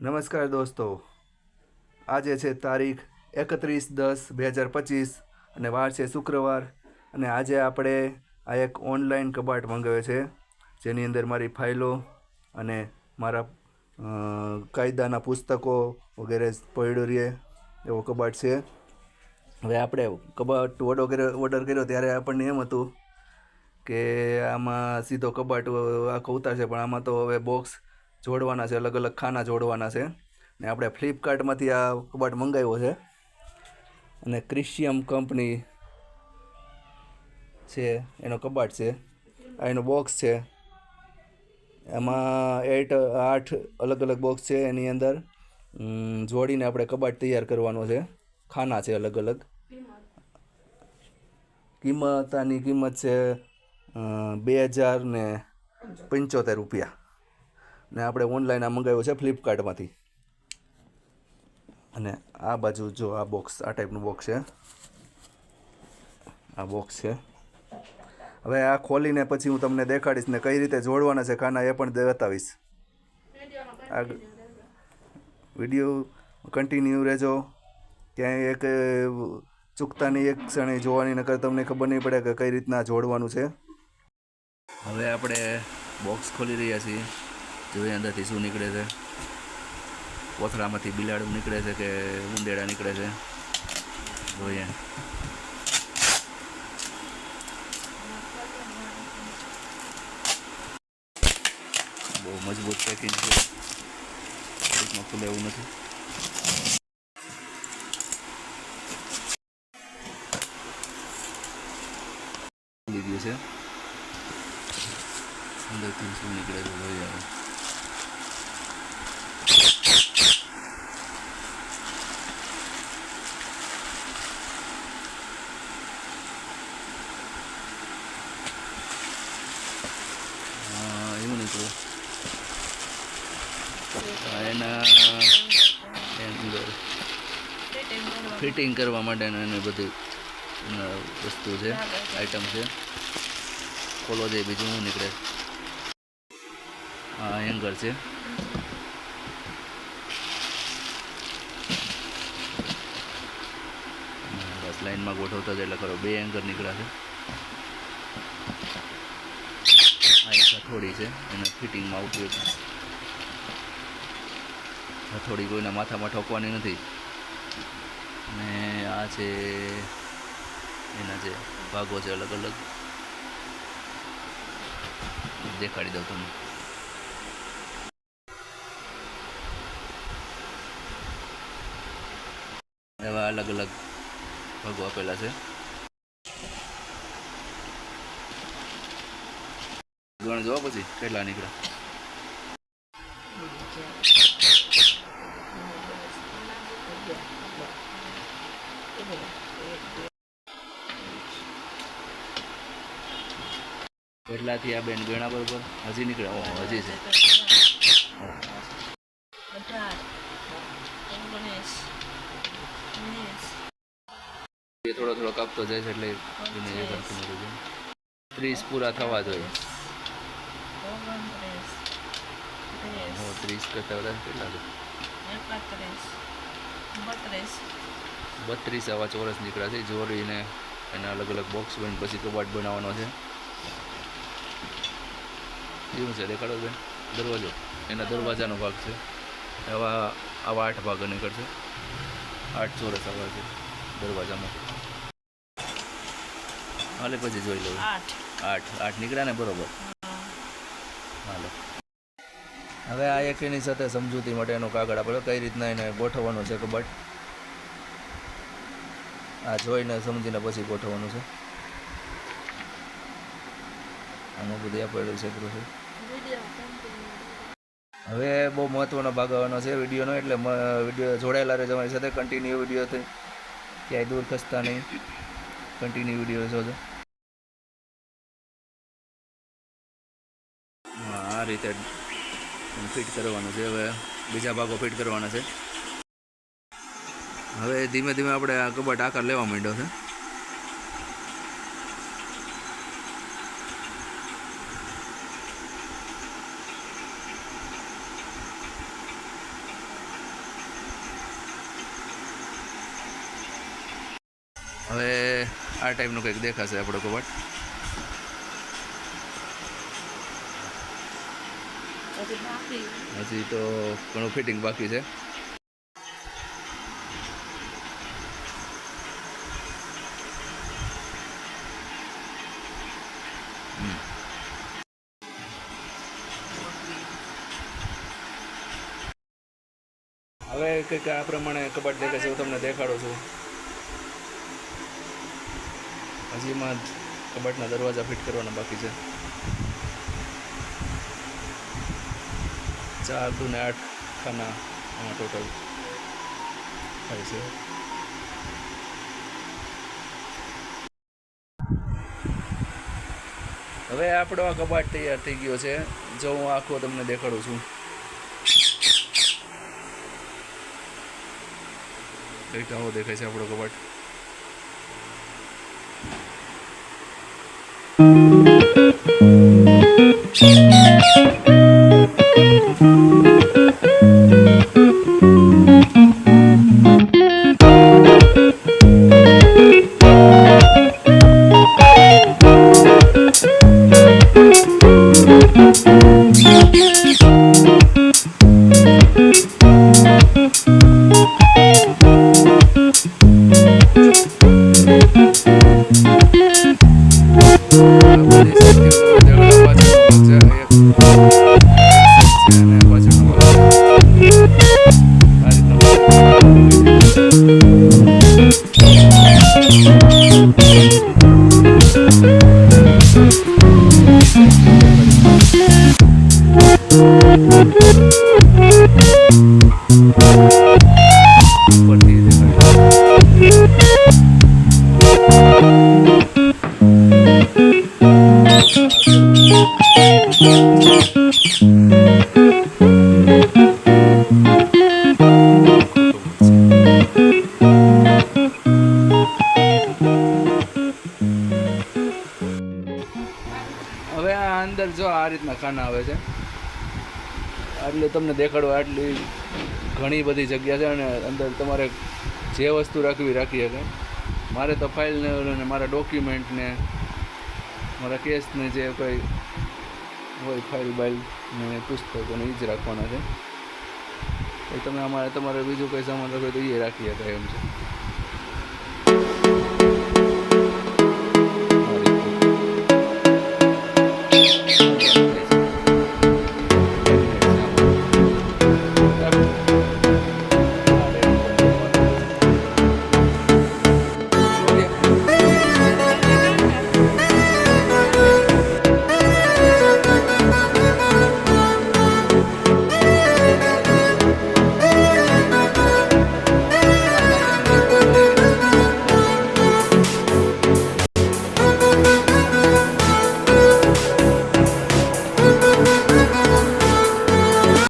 નમસ્કાર દોસ્તો. આજે છે તારીખ એકત્રીસ દસ બે હજાર પચીસ અને વાર છે શુક્રવાર. અને આજે આપણે આ એક ઓનલાઈન કબાટ મંગાવ્યો છે. જેની અંદર મારી ફાઇલો અને મારા કાયદાના પુસ્તકો વગેરે પડ્યું રહે એવો કબાટ છે. હવે આપણે કબાટ કર્યો, ઓર્ડર કર્યો ત્યારે આપણને એમ હતું કે આમાં સીધો કબાટ આખો ઉતારશે, પણ આમાં તો હવે બોક્સ જોડવાના છે, અલગ અલગ ખાના જોડવાના છે. ને આપણે ફ્લિપકાર્ટમાંથી આ કબાટ મંગાવ્યો છે. અને ક્રિશિયમ કંપની છે, એનો કબાટ છે. આ એનો બોક્સ છે. એમાં એટ આઠ અલગ અલગ બોક્સ છે એની અંદર. જોડીને આપણે કબાટ તૈયાર કરવાનો છે. ખાના છે અલગ અલગ. કિંમત, આની કિંમત છે બે હજાર ને પંચોતેર રૂપિયા. ને આપણે ઓનલાઈન આ મંગાવ્યો છે ફ્લિપકાર્ટમાંથી અને આ બાજુ જો આ બોક્સ આ ટાઈપનું બોક્સ છે. આ બોક્સ છે. હવે આ ખોલીને પછી હું તમને દેખાડીશ ને કઈ રીતે જોડવાના છે ખાના એ પણ બતાવીશ. આ વીડિયો કન્ટિન્યુ રહેજો. ક્યાંય એક ચૂકતાની એક ક્ષણે જોવાની, નકર તમને ખબર નહીં પડે કે કઈ રીતના જોડવાનું છે. હવે આપણે બોક્સ ખોલી રહ્યા છીએ. જોઈએ, અંદરથી શું નીકળે છે. કોથળામાંથી બિલાડું નીકળે છે કે ઉંદેડા નીકળે છે. જોઈએ. બહુ મજબૂત પેકિંગ છે. ખુલે એવું નથી. લીધું છે. અંદરથી શું નીકળે છે, જોઈએ હા, આ એના અંદર ફિટિંગ કરવા માટેના એને બધી વસ્તુ છે આઈટમ છે. ખોલો છે બીજું હું નીકળે. આ એંગર છે. હા, બસ લાઈનમાં ગોઠવતા જ એટલે ખરો બે એંગર નીકળ્યા છે આ એક હથોડી છે એને ફિટિંગમાં ઉપયોગ હથોડી કોઈના માથામાં ઠોકવાની નથી. અને આ છે એના જે ભાગો છે અલગ અલગ. દેખાડી દઉં તમને. એવા અલગ અલગ ભાગો આપેલા છે. ગણ જો પછી કેટલા નીકળ્યા કેટલાથી આ બેન ગણા બરોબર, હજી નીકળ્યા. ઓહો, હજી છે. થોડો થોડો કાપતો જાય છે એટલે. ત્રીસ પૂરા થવા જોઈએ. ત્રીસ કરતા વધારે કેટલા બત્રીસ. બત્રીસ આવા ચોરસ નીકળ્યા છે જોડીને એના અલગ અલગ બોક્સ બની પછી કબાટ બનાવવાનો છે. કેવું છે? દેખાડો બેન. દરવાજો. એના દરવાજાનો ભાગ છે. આવા આવા આઠ ભાગો નીકળશે આઠ ચોરસ આવા છે દરવાજામાં. હાલે પછી જોઈ લઉં. આઠ. આઠ. આઠ નીકળ્યા ને બરોબર. હાલો. હવે આ એક એની સાથે સમજૂતી માટેનો કાગળ આપણે કઈ રીતના એને ગોઠવવાનો છે કબાટ આ જોઈને સમજીને પછી ગોઠવવાનું છે. આમાં બધું આપેલું છે કૃષિ હવે બહુ મહત્વનો ભાગ આવવાનો છે વિડીયોનો, એટલે વીડિયો જોડાયેલા રહેજો અમારી સાથે. કન્ટિન્યુ વીડિયો છે. ક્યાંય દૂર ખસતા નહીં. કન્ટિન્યુ વીડિયો જોજો. આ રીતે ફિટ કરવાનો છે. હવે બીજા ભાગો ફિટ કરવાના છે. હવે ધીમે ધીમે આપણે આ કબાટ આકાર લેવા માંડ્યો છે. હવે આ ટાઈપનું કંઈક દેખાશે આપણો કબાટ. હજી તો ઘણું ફિટિંગ બાકી છે. હવે કંઈક આ પ્રમાણે કબાટ દેખાય છે હું તમને દેખાડું છું. હજી એમાં કબાટના દરવાજા ફિટ કરવાના બાકી છે. ચાર દુ ને આઠ ખાના આમાં ટોટલ થાય છે. હવે આપણો આ કબાટ તૈયાર થઈ ગયો છે. જો હું આખો તમને દેખાડું છું. કંઈક દેખાય છે આપણો કબાટ? Thank બધી I wanna ask you. હવે આ અંદર જો આ રીતના ખાના આવે છે. એટલે તમને દેખાડો આટલી ઘણી બધી જગ્યા છે અને અંદર તમારે જે વસ્તુ રાખવી રાખી શકે મારે તો ફાઇલ ને મારા ડોક્યુમેન્ટ ને મારા કેસને જે કોઈ હોય ફાઇલ બાઇલ ને પુસ્તકો ને એ જ રાખવાના છે. તમે અમારે, તમારે બીજું કંઈ સામાન રાખો તો એ રાખી શકાય એમ છે.